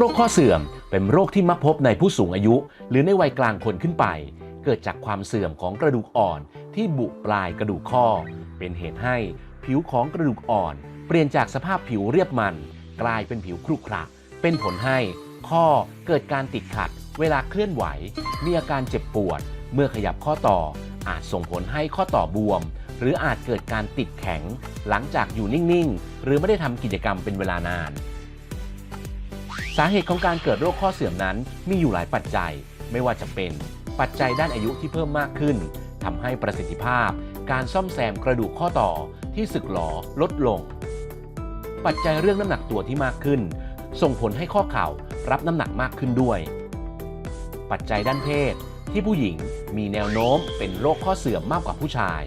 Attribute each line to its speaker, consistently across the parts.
Speaker 1: โรคข้อเสื่อมเป็นโรคที่มักพบในผู้สูงอายุ หรือในวัยกลางคนขึ้นไป เกิดจากความเสื่อมของกระดูกอ่อนที่บุปลายกระดูกข้อ เป็นเหตุให้ผิวของกระดูกอ่อน เปลี่ยนจากสภาพผิวเรียบมัน กลายเป็นผิวครุขระเป็นผลให้ข้อเกิดการติดขัด เวลาเคลื่อนไหว มีอาการเจ็บปวด เมื่อขยับข้อต่อ อาจส่งผลให้ข้อต่อบวม หรืออาจเกิดการติดแข็ง หลังจากอยู่นิ่ง ๆ หรือไม่ได้ทำกิจกรรมเป็นเวลานาน สาเหตุของการเกิดโรคข้อเสื่อมนั้นมีอยู่หลายปัจจัย ไม่ว่าจะเป็นปัจจัยด้านอายุที่เพิ่มมากขึ้นทำให้ประสิทธิภาพ การซ่อมแซมกระดูกข้อต่อที่สึกหรอลดลง ปัจจัยเรื่องน้ำหนักตัวที่มากขึ้น ส่งผลให้ข้อเข่ารับน้ำหนักมากขึ้นด้วย ปัจจัยด้านเพศที่ผู้หญิงมีแนวโน้มเป็นโรคข้อเสื่อมมากกว่าผู้ชาย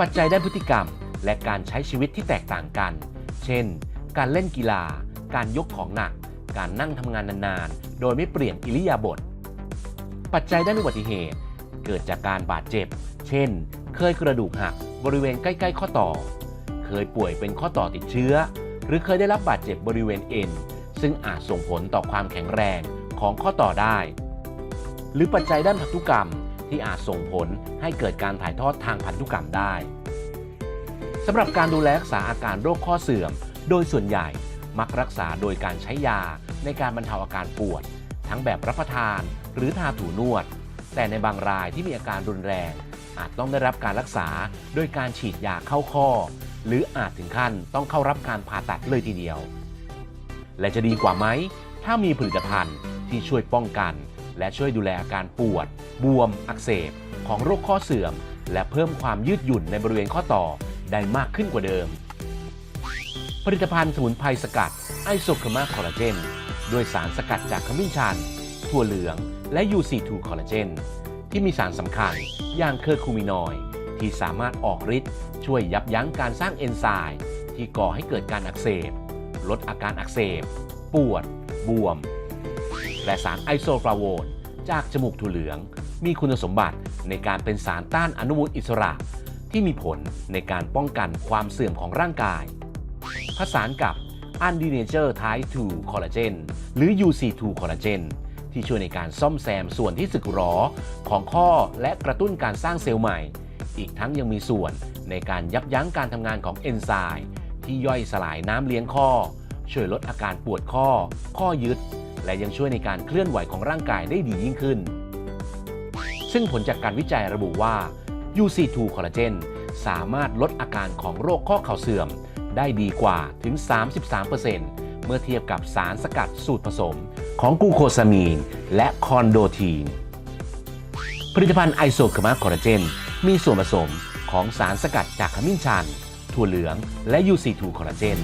Speaker 1: ปัจจัยด้านพฤติกรรมและการใช้ชีวิตที่แตกต่างกัน เช่น การเล่นกีฬา การยกของหนัก การนั่งทำงานนานๆ โดยไม่เปลี่ยนอิริยาบถ ปัจจัยด้านอุบัติเหตุ เกิดจากการบาดเจ็บ เช่น เคยกระดูกหักบริเวณใกล้ ๆ ข้อต่อ เคยป่วยเป็นข้อต่อติดเชื้อ หรือเคยได้รับบาดเจ็บบริเวณเอ็น ซึ่งอาจส่งผลต่อความแข็งแรงของข้อต่อได้ หรือปัจจัยด้านพันธุกรรมที่อาจส่งผลให้เกิดการถ่ายทอดทางพันธุกรรมได้สำหรับการดูแลรักษาอาการโรคข้อเสื่อม โดยส่วนใหญ่ มักรักษาโดยการใช้ยาในการบรรเทาอาการปวด ทั้งแบบรับประทานหรือทาถูนวด แต่ในบางรายที่มีอาการรุนแรง อาจต้องได้รับการรักษาโดยการฉีดยาเข้าข้อ หรืออาจถึงขั้นต้องเข้ารับการผ่าตัดเลยทีเดียว และจะดีกว่าไหม ถ้ามีผลิตภัณฑ์ที่ช่วยป้องกัน และช่วยดูแลอาการปวด บวม อักเสบ ของโรคข้อเสื่อม และเพิ่มความยืดหยุ่นในบริเวณข้อต่อได้มากขึ้นกว่าเดิม ผลิตภัณฑ์สมุนไพรสกัดไอโซคามาคอลลาเจนด้วยสารสกัดจากขมิ้นชัน ถั่วเหลือง และ UC2 คอลลาเจน ที่มีสารสำคัญอย่างเคอร์คูมินอยที่สามารถออกฤทธิ์ช่วยยับยั้งการสร้างเอนไซม์ที่ก่อให้เกิดการอักเสบ ลดอาการอักเสบ ปวด บวม และสารไอโซฟลาโวนจากจมูกถั่วเหลือง มีคุณสมบัติในการเป็นสารต้านอนุมูลอิสระ ที่มีผลในการป้องกันความเสื่อมของร่างกาย ผสานกับ u n d e n a t u r e Type 2 Collagen หรือ UC2 Collagen ที่ช่วยในการซ่อมแซมส่วนที่สึกหรอของข้อและกระตุ้นการสร้างเซลล์ใหม่ อีกทั้งยังมีส่วนในการยับยั้งการทำงานของเอนไซม์ที่ย่อยสลายน้ำเลี้ยงข้อ ช่วยลดอาการปวดข้อ ข้อยึด และยังช่วยในการเคลื่อนไหวของร่างกายได้ดียิ่งขึ้น ซึ่งผลจากการวิจัยระบุว่า UC2 Collagen สามารถลดอาการของโรคข้อเข่าเสื่อม ได้ดีกว่าถึง 33%เมื่อเทียบกับสารสกัดสูตรผสมของกูโคซามีน และคอนโดทีน ผลิตภัณฑ์ไอโซคามาคอลลาเจน มีส่วนผสมของสารสกัดจากขมิ้นชัน ถั่วเหลือง และ UC2 คอลลาเจน